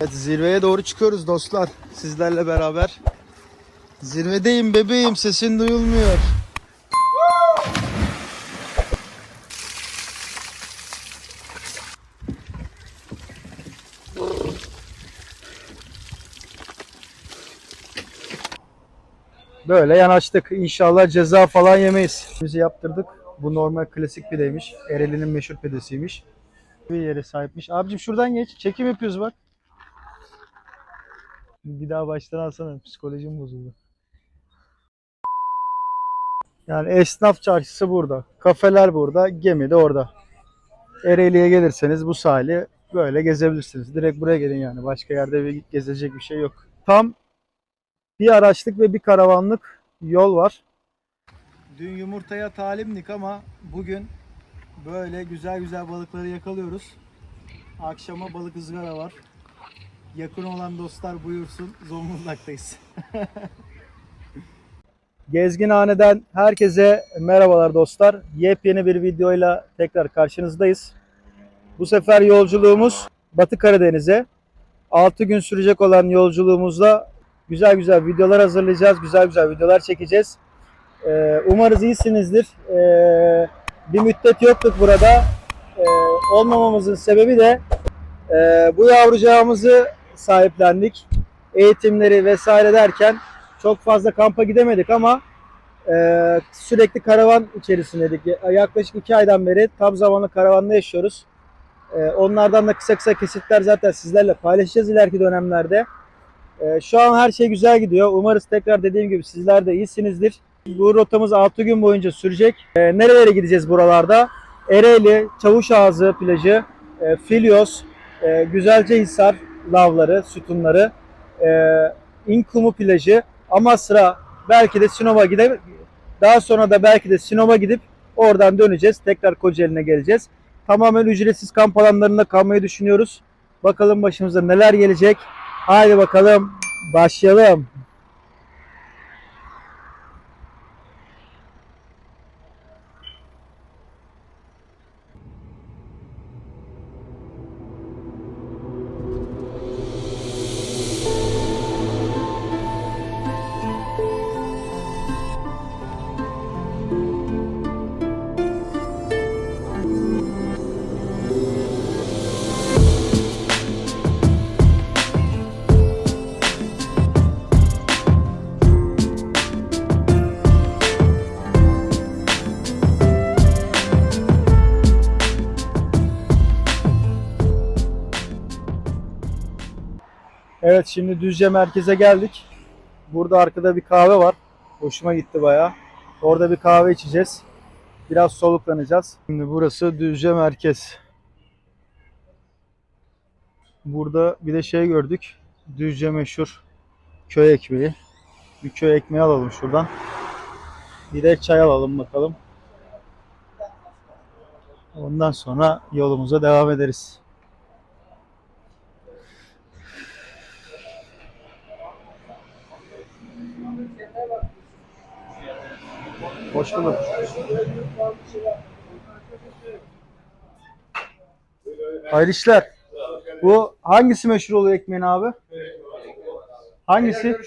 Evet zirveye doğru çıkıyoruz dostlar. Sizlerle beraber. Zirvedeyim bebeğim sesin duyulmuyor. Böyle yanaştık. İnşallah ceza falan yemeyiz. Bizi yaptırdık. Bu normal klasik pideymiş. Ereğli'nin meşhur pidesiymiş. Bir yere sahipmiş. Abicim şuradan geç. Çekim yapıyoruz bak. Bir daha baştan alsana. Psikolojim bozuldu. Yani esnaf çarşısı burada. Kafeler burada. Gemi de orada. Ereğli'ye gelirseniz bu sahili böyle gezebilirsiniz. Direkt buraya gelin yani. Başka yerde bir gezecek bir şey yok. Tam bir araçlık ve bir karavanlık yol var. Dün yumurtaya talimdik ama bugün böyle güzel güzel balıkları yakalıyoruz. Akşama balık ızgara var. Yakın olan dostlar buyursun. Zonguldak'tayız. Gezginhane'den herkese merhabalar dostlar. Yepyeni bir videoyla tekrar karşınızdayız. Bu sefer yolculuğumuz Batı Karadeniz'e. 6 gün sürecek olan yolculuğumuzda güzel güzel videolar hazırlayacağız. Güzel güzel videolar çekeceğiz. Ee, umarız iyisinizdir. Ee, bir müddet yoktuk burada. Ee, olmamamızın sebebi de e, bu yavrucağımızı sahiplendik. Eğitimleri vesaire derken çok fazla kampa gidemedik ama e, sürekli karavan içerisindeydik. Yaklaşık iki aydan beri tam zamanlı karavanda yaşıyoruz. E, onlardan da kısa kısa kesitler zaten sizlerle paylaşacağız ileriki dönemlerde. E, şu an her şey güzel gidiyor. Umarız tekrar dediğim gibi sizler de iyisinizdir. Bu rotamız 6 gün boyunca sürecek. E, nerelere gideceğiz buralarda? Ereğli, Çavuşağızı plajı, e, Filyos, e, Güzelcehisar lavları, sütunları, e, İnkumu plajı, Amasra, belki de Sinop'a gidip daha sonra da belki de Sinop'a gidip oradan döneceğiz. Tekrar Kocaeli'ne geleceğiz. Tamamen ücretsiz kamp alanlarında kalmayı düşünüyoruz. Bakalım başımıza neler gelecek. Haydi bakalım başlayalım. Şimdi Düzce merkeze geldik. Burada arkada bir kahve var. Hoşuma gitti bayağı. Orada bir kahve içeceğiz. Biraz soluklanacağız. Şimdi burası Düzce merkez. Burada bir de şey gördük. Düzce meşhur köy ekmeği. Bir köy ekmeği alalım şuradan. Bir de çay alalım bakalım. Ondan sonra yolumuza devam ederiz. Bulduk. Hayırlı işler. Bu hangisi meşhur oluyor ekmeğin abi? Hangisi?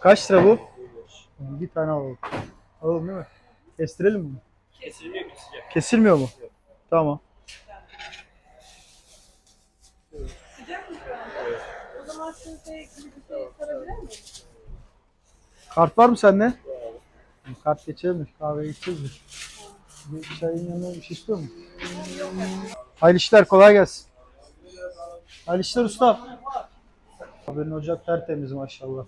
Kaç lira bu? Bir tane alalım. Alalım değil mi? Kestirelim mi? Kesilmiyor sıcak. Kesilmiyor mu? Tamam. O zaman size gibi bir şey sorabilir miyim? Kart var mı sende? Kart geçelim mi? Kahve içeceğiz mi? Bir çayın yanına bir şey istiyor mu? Hayırlı işler kolay gelsin. Hayırlı işler usta. Haberin ocak tertemiz maşallah.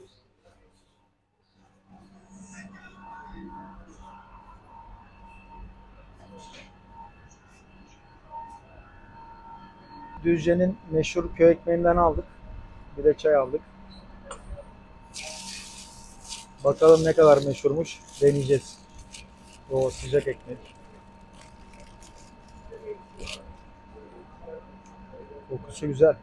Düzce'nin meşhur köy ekmeğinden aldık. Bir de çay aldık. Bakalım ne kadar meşhurmuş. Deneyeceğiz. O sıcak ekmek. Kokusu güzel.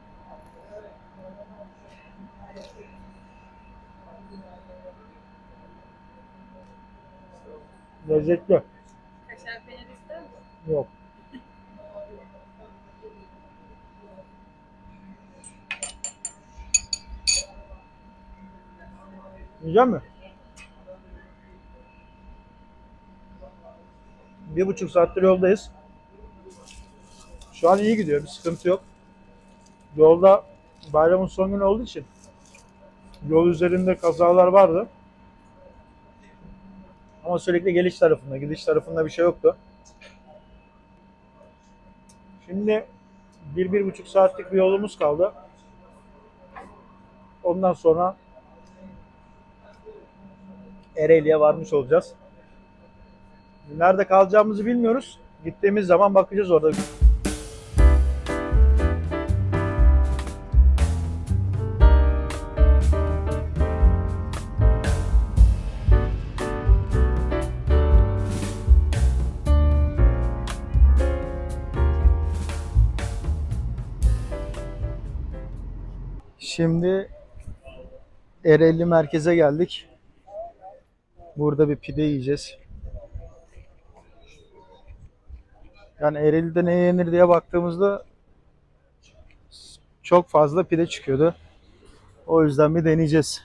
Lezzetli. Kaşar peynir ister misin? Yok. Güzel mi? Bir buçuk saattir yoldayız. Şu an iyi gidiyor. Bir sıkıntı yok. Yolda bayramın son günü olduğu için yol üzerinde kazalar vardı. Ama sürekli geliş tarafında, gidiş tarafında bir şey yoktu. Şimdi bir, bir buçuk saatlik bir yolumuz kaldı. Ondan sonra Ereğli'ye varmış olacağız. Nerede kalacağımızı bilmiyoruz. Gittiğimiz zaman bakacağız orada. Şimdi Ereğli merkeze geldik. Burada bir pide yiyeceğiz. Yani Ereğli'de ne yenir diye baktığımızda çok fazla pide çıkıyordu. O yüzden bir deneyeceğiz.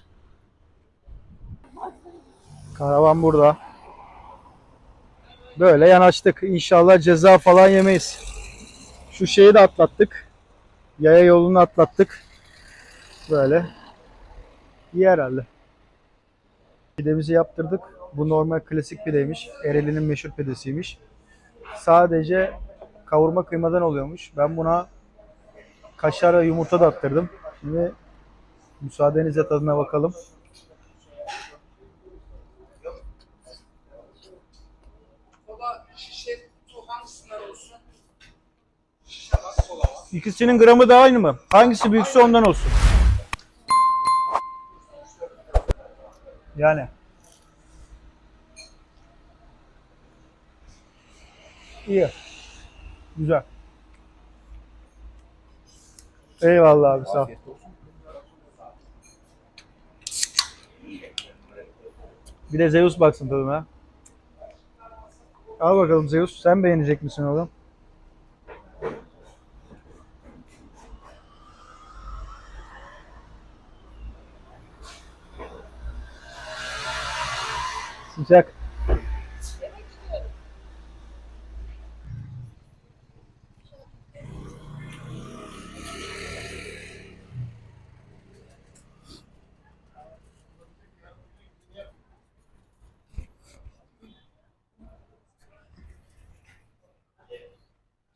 Karavan burada. Böyle yanaştık. İnşallah ceza falan yemeyiz. Şu şeyi de atlattık. Yaya yolunu atlattık. Böyle. İyi herhalde. Pidemizi yaptırdık. Bu normal klasik pideymiş. Ereğli'nin meşhur pidesiymiş. Sadece kavurma kıymadan oluyormuş. Ben buna kaşar ve yumurta da attırdım. Şimdi müsaadenizle tadına bakalım. İkisinin gramı da aynı mı? Hangisi büyükse ondan olsun. Yani. İyi. Güzel. Eyvallah abi sağ ol. Bir de Zeus baksın tadına. Al bakalım Zeus. Sen beğenecek misin oğlum? Sıcak.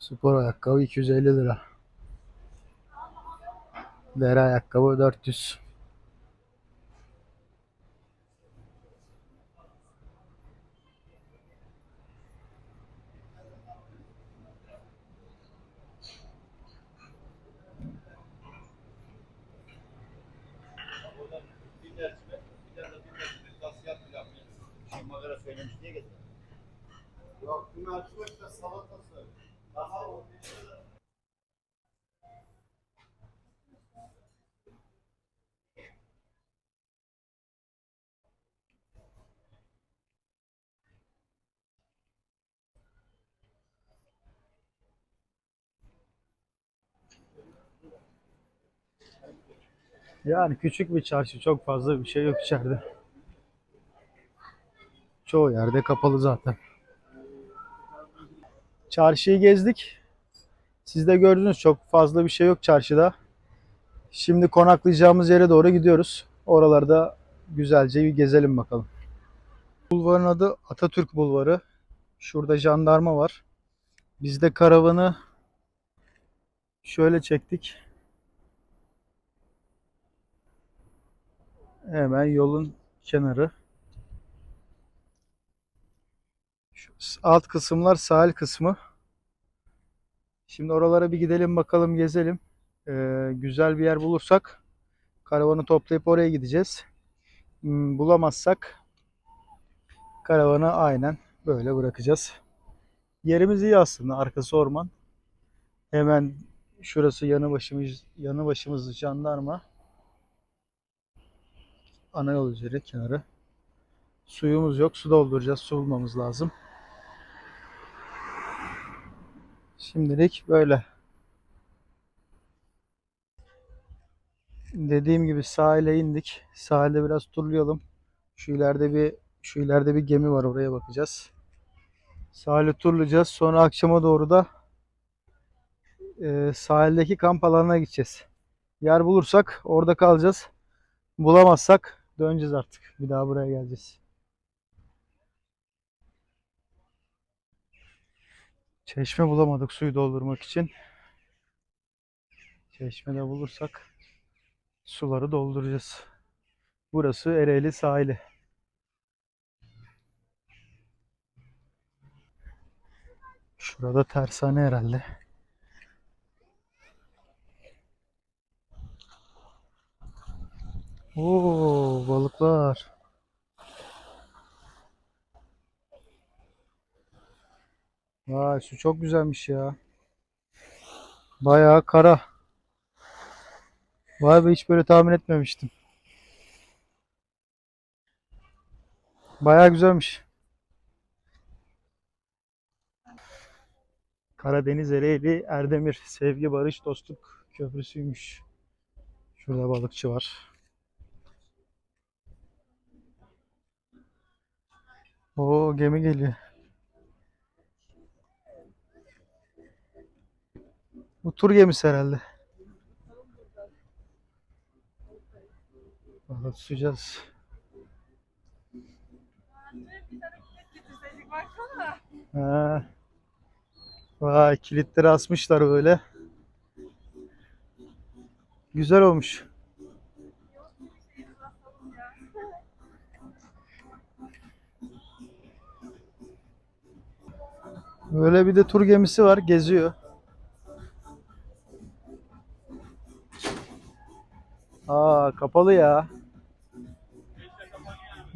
Spor ayakkabı 250 lira. Deri ayakkabı 400. Yani küçük bir çarşı çok fazla bir şey yok içeride. Çoğu yerde kapalı zaten. Çarşıyı gezdik. Siz de gördünüz çok fazla bir şey yok çarşıda. Şimdi konaklayacağımız yere doğru gidiyoruz. Oralarda güzelce bir gezelim bakalım. Bulvarın adı Atatürk Bulvarı. Şurada jandarma var. Biz de karavanı şöyle çektik. Hemen yolun kenarı. Şu alt kısımlar sahil kısmı. Şimdi oralara bir gidelim bakalım gezelim. Ee, güzel bir yer bulursak karavanı toplayıp oraya gideceğiz. Hmm, Bulamazsak karavanı aynen böyle bırakacağız. Yerimiz iyi aslında. Arkası orman. Hemen şurası yanı başımız yanı başımız jandarma ana yol üzeri kenarı. Suyumuz yok. Su dolduracağız. Su bulmamız lazım. Şimdilik böyle. Dediğim gibi sahile indik. Sahilde biraz turlayalım. Şu ileride bir şu ileride bir gemi var oraya bakacağız. Sahili turlayacağız. Sonra akşama doğru da e, sahildeki kamp alanına gideceğiz. Yer bulursak orada kalacağız. Bulamazsak döneceğiz artık. Bir daha buraya geleceğiz. Çeşme bulamadık suyu doldurmak için. Çeşmede bulursak suları dolduracağız. Burası Ereğli sahili. Şurada tersane herhalde. Oo balıklar. Vay su çok güzelmiş ya. Bayağı kara. Vay be hiç böyle tahmin etmemiştim. Bayağı güzelmiş. Karadeniz Ereğli Erdemir Sevgi Barış Dostluk Köprüsü'ymüş. Şurada balıkçı var. Oo gemi geliyor. Bu tur gemisi herhalde. Balık tutacağız. Ha. Vay kilitleri asmışlar böyle. Güzel olmuş. Böyle bir de tur gemisi var, geziyor. Aa, kapalı ya.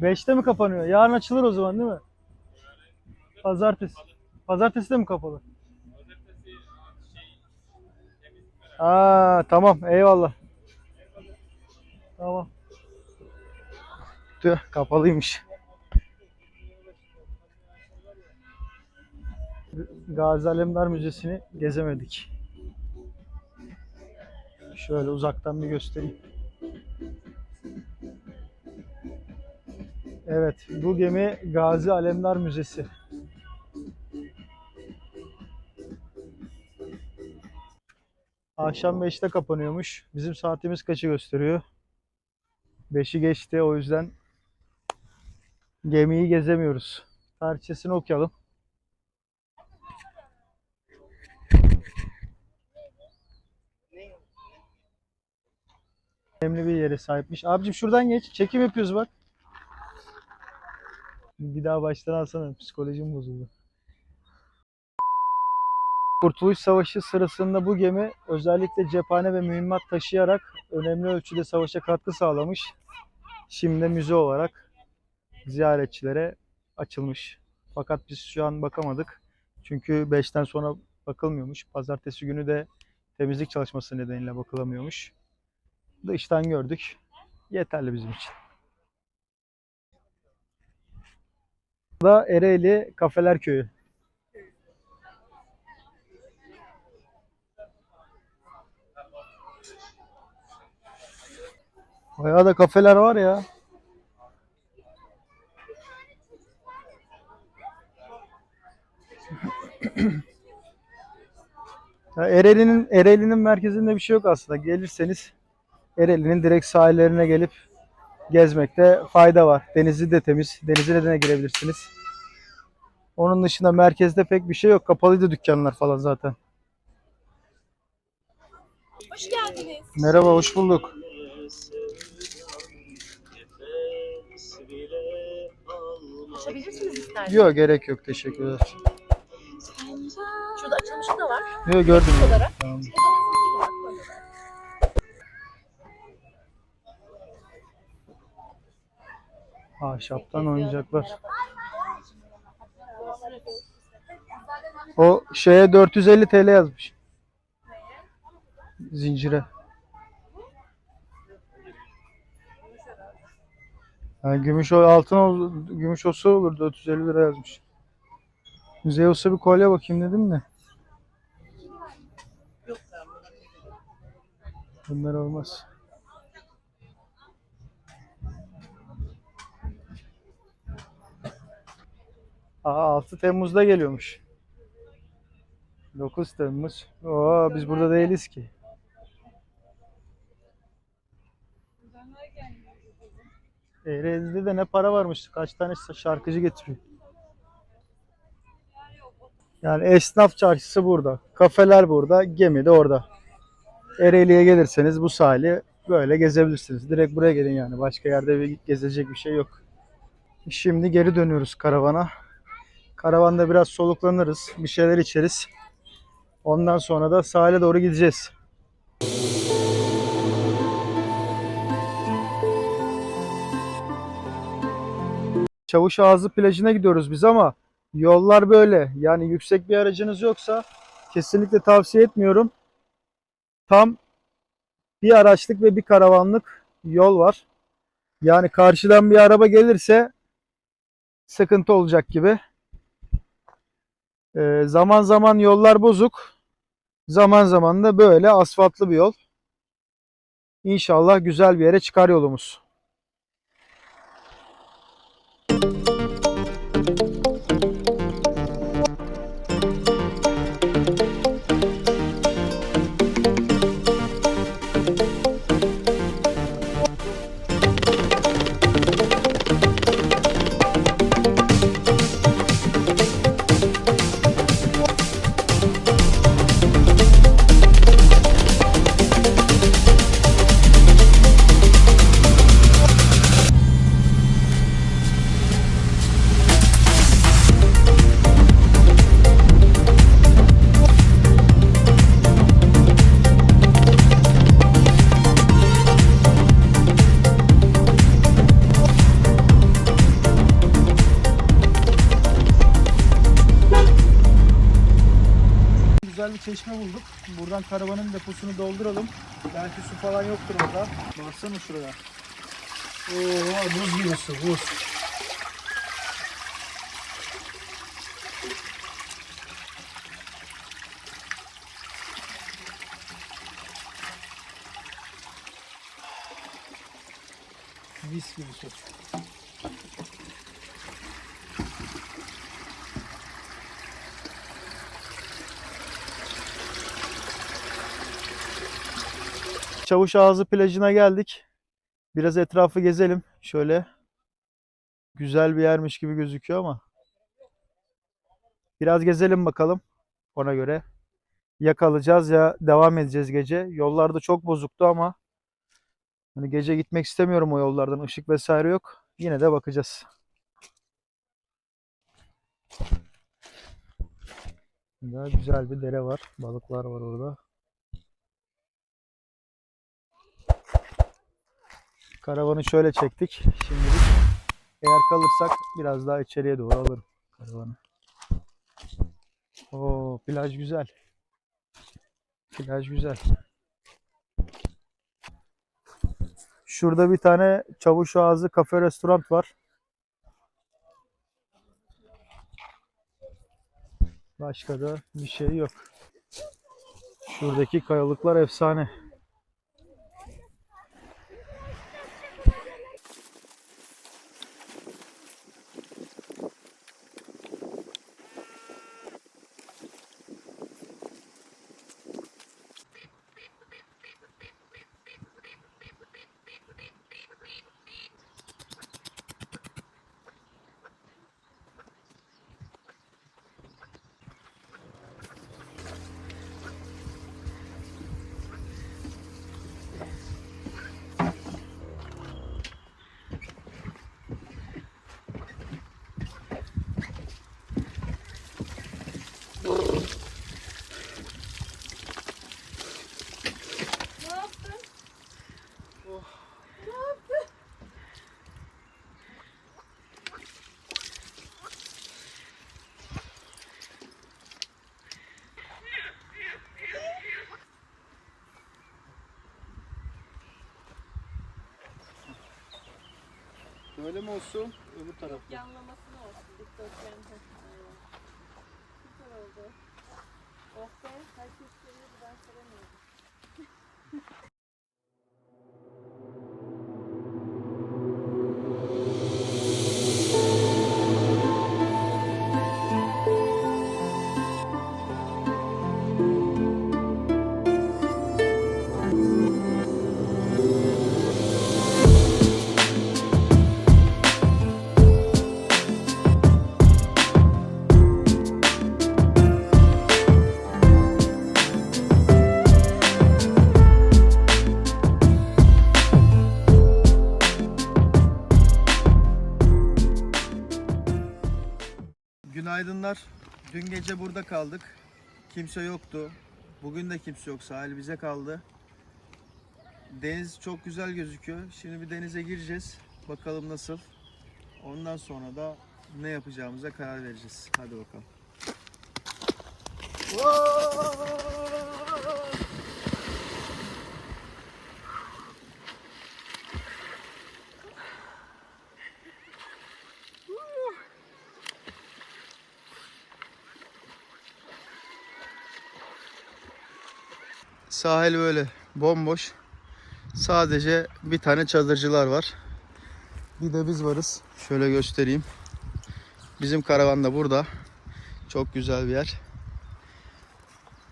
Beşte mi kapanıyor? Yarın açılır o zaman değil mi? Pazartesi. Pazartesi de mi kapalı? Aa, tamam, eyvallah. Tamam. Tüh, kapalıymış. Gazi Alemdar Müzesi'ni gezemedik. Şöyle uzaktan bir göstereyim. Evet, bu gemi Gazi Alemdar Müzesi. Akşam 5'te kapanıyormuş. Bizim saatimiz kaçı gösteriyor? 5'i geçti o yüzden gemiyi gezemiyoruz. Tarihçesini okuyalım. Önemli bir yere sahipmiş. Abicim şuradan geç. Çekim yapıyoruz bak. Bir daha baştan alsana. Psikolojim bozuldu. Kurtuluş Savaşı sırasında bu gemi özellikle cephane ve mühimmat taşıyarak önemli ölçüde savaşa katkı sağlamış. Şimdi müze olarak ziyaretçilere açılmış. Fakat biz şu an bakamadık. Çünkü 5'ten sonra bakılmıyormuş. Pazartesi günü de temizlik çalışması nedeniyle bakılamıyormuş. Dıştan gördük. Yeterli bizim için. Da Ereğli Kafeler Köyü. Bayağı da kafeler var. Ya Ereğli'nin Ereğli'nin merkezinde bir şey yok aslında. Gelirseniz Ereğli'nin direkt sahillerine gelip gezmekte fayda var. Denizi de temiz. Denizine de girebilirsiniz. Onun dışında merkezde pek bir şey yok. Kapalıydı dükkanlar falan zaten. Hoş geldiniz. Merhaba, hoş bulduk. Açabilirsiniz isterseniz. Yok gerek yok. Teşekkürler. Şurada açılmışı da var. Yok gördüm. olarak. Tamam. Ahşaptan oyuncaklar. O şeye 450 TL yazmış. Zincire. Yani gümüş o altın ol, gümüş olsa olur 450 lira yazmış. Zeus'a bir kolye bakayım dedim de. Bunlar olmaz. Aa 6 Temmuz'da geliyormuş. 9 Temmuz. Oo biz burada değiliz ki. Ereğli'de de ne para varmış. Kaç tane şarkıcı getiriyor. Yani esnaf çarşısı burada. Kafeler burada. Gemi de orada. Ereğli'ye gelirseniz bu sahili böyle gezebilirsiniz. Direkt buraya gelin yani. Başka yerde bir gezecek bir şey yok. Şimdi geri dönüyoruz karavana. Karavanda biraz soluklanırız. Bir şeyler içeriz. Ondan sonra da sahile doğru gideceğiz. Çavuş Ağzı plajına gidiyoruz biz ama yollar böyle. Yani yüksek bir aracınız yoksa kesinlikle tavsiye etmiyorum. Tam bir araçlık ve bir karavanlık yol var. Yani karşıdan bir araba gelirse sıkıntı olacak gibi. Ee, zaman zaman yollar bozuk. Zaman zaman da böyle asfaltlı bir yol. İnşallah güzel bir yere çıkar yolumuz. Güzel Buradan karavanın deposunu dolduralım. Belki su falan yoktur orada. Baksana şuraya. Oo, buz gibi su, buz. Mis gibi su. Çavuş Ağzı plajına geldik. Biraz etrafı gezelim. Şöyle güzel bir yermiş gibi gözüküyor ama. Biraz gezelim bakalım. Ona göre ya kalacağız ya devam edeceğiz gece. Yollarda çok bozuktu ama hani gece gitmek istemiyorum o yollardan. Işık vesaire yok. Yine de bakacağız. Daha güzel bir dere var. Balıklar var orada. Karavanı şöyle çektik. Şimdilik eğer kalırsak biraz daha içeriye doğru alırım karavanı. Oo, plaj güzel. Plaj güzel. Şurada bir tane Çavuş Ağzı kafe restoran var. Başka da bir şey yok. Şuradaki kayalıklar efsane. Böyle mi olsun? Öbür taraf. Yanlamasına olsun. Dikdörtgen. Aynen. Güzel oldu. Oh be. Herkes Günaydınlar. Dün gece burada kaldık. Kimse yoktu. Bugün de kimse yok. Sahil bize kaldı. Deniz çok güzel gözüküyor. Şimdi bir denize gireceğiz. Bakalım nasıl. Ondan sonra da ne yapacağımıza karar vereceğiz. Hadi bakalım. Sahil böyle bomboş. Sadece bir tane çadırcılar var. Bir de biz varız. Şöyle göstereyim. Bizim karavan da burada. Çok güzel bir yer.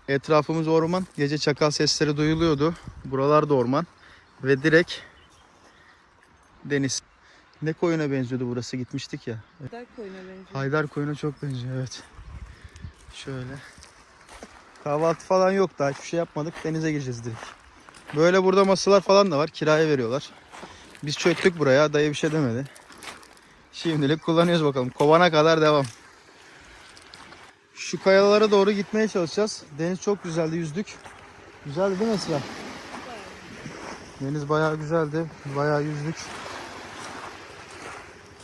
Etrafımız orman. Gece çakal sesleri duyuluyordu. Buralar da orman. Ve direkt deniz. Ne koyuna benziyordu burası gitmiştik ya. Dar koyuna benziyor. Haydar koyuna çok benziyor evet. Şöyle. Kahvaltı falan yok daha hiçbir şey yapmadık. Denize gireceğiz direkt. Böyle burada masalar falan da var. Kiraya veriyorlar. Biz çöktük buraya. Dayı bir şey demedi. Şimdilik kullanıyoruz bakalım. Kovana kadar devam. Şu kayalara doğru gitmeye çalışacağız. Deniz çok güzeldi. Yüzdük. Güzeldi değil mi Esra? Deniz bayağı güzeldi. Bayağı yüzdük.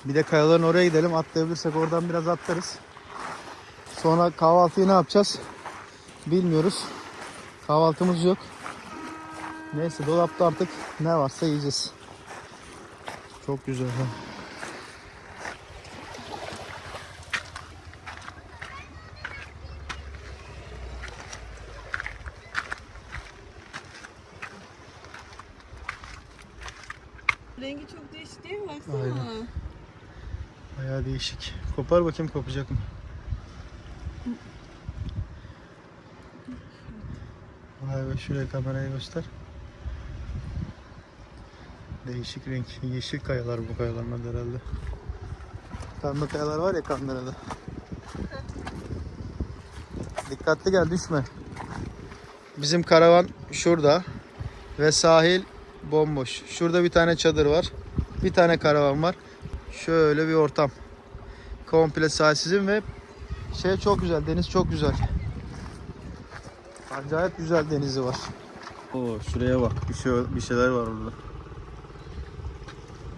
Bir de kayaların oraya gidelim. Atlayabilirsek oradan biraz atlarız. Sonra kahvaltıyı ne yapacağız? Bilmiyoruz. Kahvaltımız yok. Neyse dolapta artık ne varsa yiyeceğiz. Çok güzel. ha. Rengi çok değişik değil mi? Baksana. Aynen. Bayağı değişik. Kopar bakayım kopacak mı? Şuraya kamerayı göster. Değişik renk. Yeşil kayalar bu kayaların adı herhalde. Pembe kayalar var ya kamerada. Dikkatli gel düşme. Bizim karavan şurada ve sahil bomboş. Şurada bir tane çadır var. Bir tane karavan var. Şöyle bir ortam. Komple sahilsizim ve şey çok güzel. Deniz çok güzel. Acayip güzel denizi var. Oo şuraya bak. Bir şey bir şeyler var orada.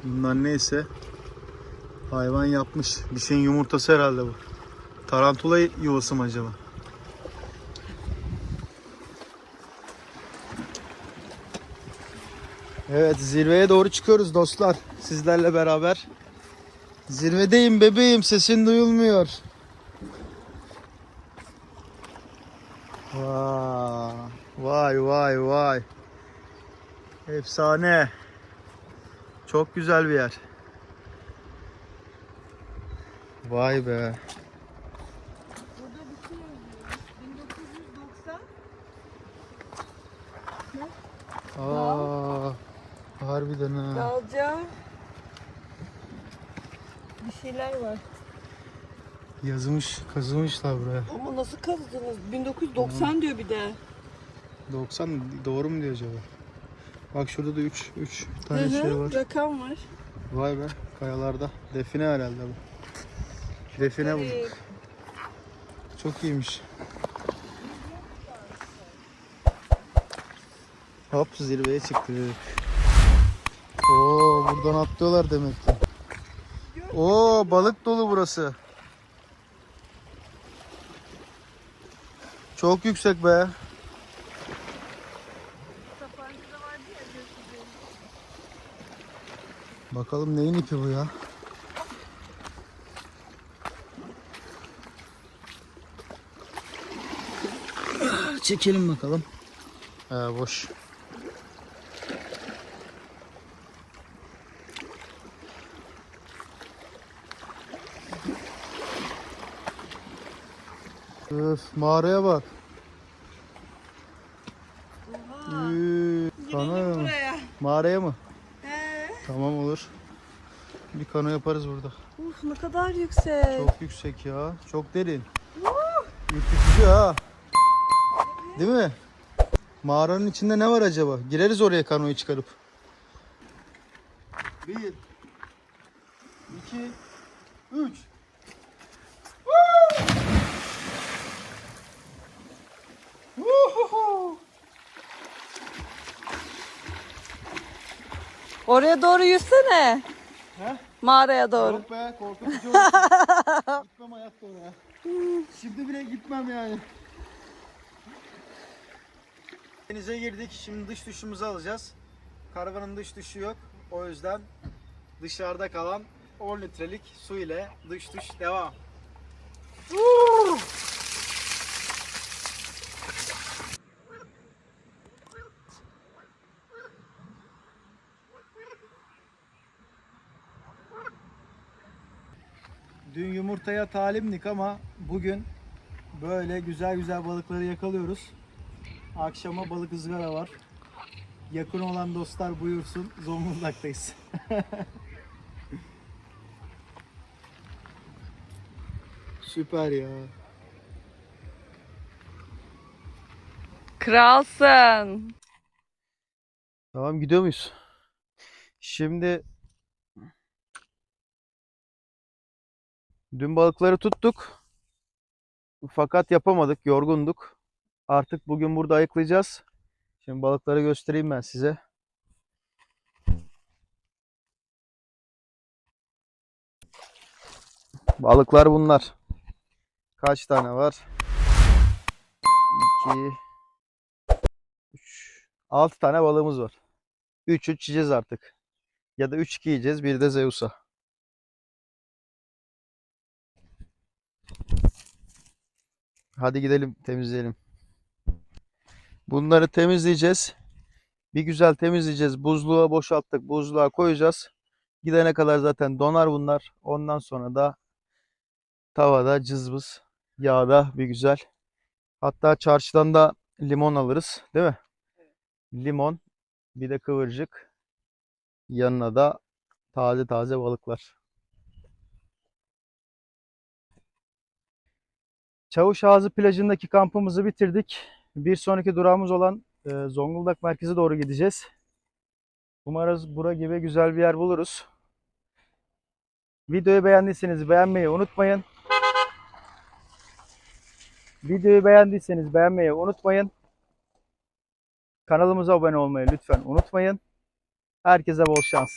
Bunlar neyse hayvan yapmış. Bir şeyin yumurtası herhalde bu. Tarantula yuvası mı acaba? Evet zirveye doğru çıkıyoruz dostlar. Sizlerle beraber. Zirvedeyim bebeğim sesin duyulmuyor. Vay vay vay vay. Efsane. Çok güzel bir yer. Vay be. Burada bir şey yazıyor. 1990 Aa, harbiden ha. Dalca bir şeyler var. Yazmış, kazımışlar buraya. Ama nasıl kazdınız? 1990 diyor bir de. 90 doğru mu diyor acaba? Bak şurada da 3 3 Hı tane şey hı, var. rakam var. Vay be kayalarda. Define herhalde bu. Define bu. Evet. Çok iyiymiş. Hop zirveye çıktık. Oo buradan atlıyorlar demek ki. Oo balık dolu burası. Çok yüksek be. Bakalım neyin ipi bu ya? Çekelim bakalım. Ee, boş. Öf mağaraya bak. Oha. Ee, Gidelim mı? Mağaraya mı? Tamam olur. Bir kano yaparız burada. Uf ne kadar yüksek. Çok yüksek ya. Çok derin. Ürkütücü ha. Değil mi? Mağaranın içinde ne var acaba? Gireriz oraya kanoyu çıkarıp. Bir. iki, Üç. Vuhuhu. Oraya doğru yüzsene. He? Mağaraya doğru. Yok be korkutucu olsun. gitmem hayatta oraya. Şimdi bile gitmem yani. Denize girdik. Şimdi dış duşumuzu alacağız. Karavanın dış duşu yok. O yüzden dışarıda kalan 10 litrelik su ile dış duş devam. Dün yumurtaya talimdik ama bugün böyle güzel güzel balıkları yakalıyoruz. Akşama balık ızgara var. Yakın olan dostlar buyursun. Zonguldak'tayız. Süper ya. Kralsın. Tamam gidiyor muyuz? Şimdi dün balıkları tuttuk. Fakat yapamadık, yorgunduk. Artık bugün burada ayıklayacağız. Şimdi balıkları göstereyim ben size. Balıklar bunlar. Kaç tane var? 2 3 6 tane balığımız var. 3 3 yiyeceğiz artık. Ya da 3 2 yiyeceğiz. Bir de Zeus'a. Hadi gidelim temizleyelim. Bunları temizleyeceğiz. Bir güzel temizleyeceğiz. Buzluğa boşalttık. Buzluğa koyacağız. Gidene kadar zaten donar bunlar. Ondan sonra da tavada cızbız yağda bir güzel. Hatta çarşıdan da limon alırız, değil mi? Limon, bir de kıvırcık. Yanına da taze taze balıklar. Çavuşağızı plajındaki kampımızı bitirdik. Bir sonraki durağımız olan e, Zonguldak merkeze doğru gideceğiz. Umarız bura gibi güzel bir yer buluruz. Videoyu beğendiyseniz beğenmeyi unutmayın. Videoyu beğendiyseniz beğenmeyi unutmayın. Kanalımıza abone olmayı lütfen unutmayın. Herkese bol şans.